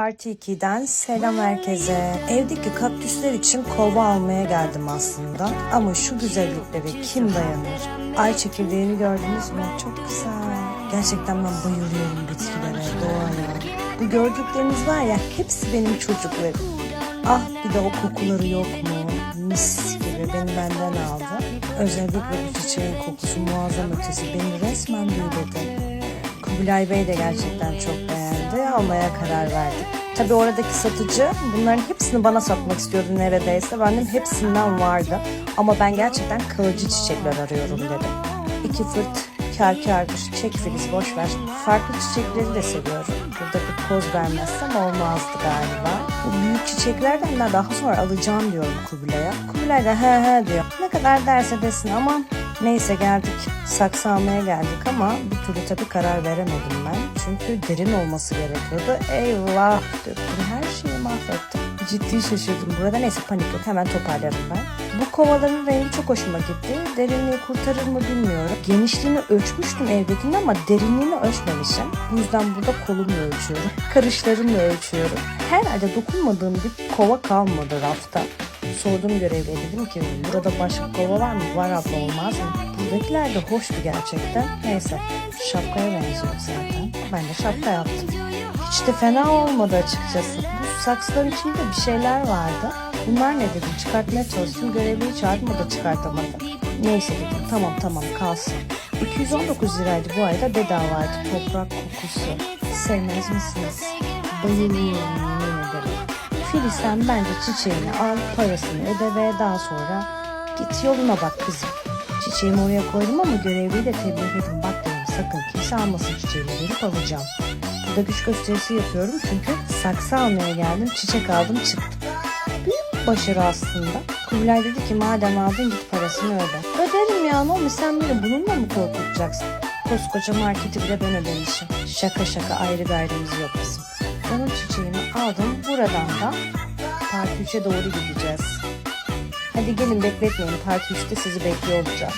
Parti 2'den selam herkese. Evdeki kaktüsler için kova almaya geldim aslında. Ama şu güzelliklere kim dayanır? Ay çekirdeğini gördünüz mü? Çok güzel. Gerçekten ben bayılıyorum bitkilere, doğaya. Bu gördükleriniz var ya hepsi benim çocuklarım. Ah bir de o kokuları yok mu? Mis gibi beni benden aldı. Özellikle bu çiçeğin kokusu muazzam ötesi. Beni resmen büyüledi. Kubilay Bey de gerçekten çok beğendi. Almaya karar verdik. Tabii oradaki satıcı bunların hepsini bana satmak istiyordu neredeyse. Benim hepsinden vardı. Ama ben gerçekten kalıcı çiçekler arıyorum dedi. İki fırt kar kardır. Çek filiz boş ver. Farklı çiçekleri de seviyorum. Burada bir poz vermezsem olmazdı galiba. Bu büyük çiçeklerden ben daha sonra alacağım diyorum Kubilay'a. Kubilay da he he diyor. Ne kadar derse desin ama neyse geldik. Saksı almaya geldik ama bir türlü tabii karar veremedim ben. Çünkü derin olması gerekiyordu. Eyvah döktüm her şeyi mahvettim. Ciddi şaşırdım burada. Neyse panik yok hemen toparlarım ben. Bu kovaların rengi çok hoşuma gitti. Derinliği kurtarır mı bilmiyorum. Genişliğini ölçmüştüm evdekinin ama derinliğini ölçmemişim. Bu yüzden burada kolumla ölçüyorum. Karışlarımla ölçüyorum. Herhalde dokunmadığım bir kova kalmadı rafta. Sordum görevliye dedim ki burada başka kova var mı? Var abla olmaz mı? Buradakiler de hoştu gerçekten. Neyse şapkaya benziyor zaten. Ben de şapka yaptım. Hiç de fena olmadı açıkçası. Bu saksıların içinde bir şeyler vardı. Bunlar ne dedim çıkartmaya çalıştım. Görevliyi çağırdım o da çıkartamadı. Neyse dedim tamam tamam kalsın. 219 liraydı bu ayda bedavaydı toprak kokusu. Sevmez misiniz? Bayılıyorum yemin ederim. Filiz sen bence çiçeğini al parasını öde ve daha sonra git yoluna bak kızım. Çiçeğimi oraya koydum ama görevliyi de tebrik edin. Bak dedim sakın kimse almasın çiçeğimi verip alacağım. Burada güç gösterisi yapıyorum çünkü saksı almaya geldim çiçek aldım çıktım. Büyük başarı aslında. Kubilay dedi ki madem aldın git parasını öde. Öderim ya ne olmuş sen beni bununla mı korkutacaksın? Koskoca marketi bile ben ödemişim. Şaka şaka ayrı gayrımız yok bizim. Onun çiçeğini aldım. Buradan da Parti 3'e doğru gideceğiz. Hadi gelin bekletmeyin. Parti 3'te sizi bekliyor olacağım.